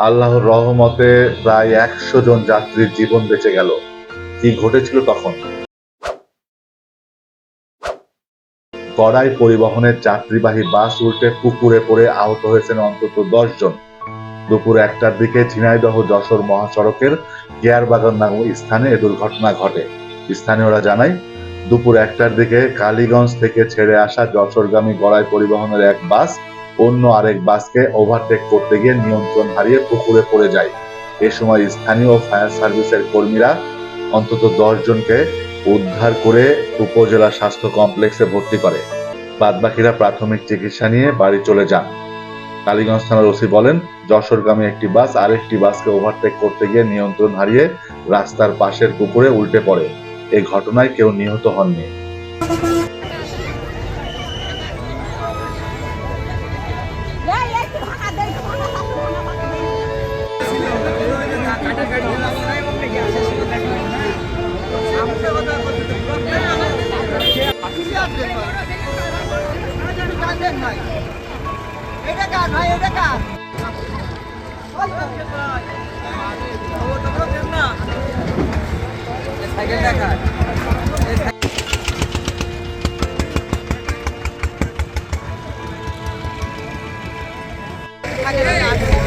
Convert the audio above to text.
আল্লাহর রহমতে প্রায় একশো জন যাত্রীর জীবন বেঁচে গেল। কি ঘটেছিল তখন? গড়াই পরিবহনের যাত্রীবাহী বাস উল্টে পুকুরে পড়ে আহত হয়েছেন অন্তত দশ জন। দুপুর একটার দিকে ঝিনাইদহ যশোর মহাসড়কের গিয়ারবাগান নামক স্থানে এ দুর্ঘটনা ঘটে। স্থানীয়রা জানায়, দুপুর একটার দিকে কালীগঞ্জ থেকে ছেড়ে আসা যশোরগামী গড়াই পরিবহনের এক বাস অন্য আরেক বাসকে ওভারটেক করতে গিয়ে নিয়ন্ত্রণ হারিয়ে পুকুরে পড়ে যায়। এ সময় স্থানীয় ফায়ার সার্ভিসের কর্মীরা অন্তত দশ জনকে উদ্ধার করে উপজেলা স্বাস্থ্য কমপ্লেক্সে ভর্তি করে। বাদবাকিরা প্রাথমিক চিকিৎসা নিয়ে বাড়ি চলে যান। কালীগঞ্জ থানার ওসি বলেন, যশোরগামী একটি বাস আরেকটি বাসকে ওভারটেক করতে গিয়ে নিয়ন্ত্রণ হারিয়ে রাস্তার পাশের পুকুরে উল্টে পড়ে। এই ঘটনায় কেউ নিহত হননি। এটা কার ভাই এটা কার সাইকেল দেখা সাইকেল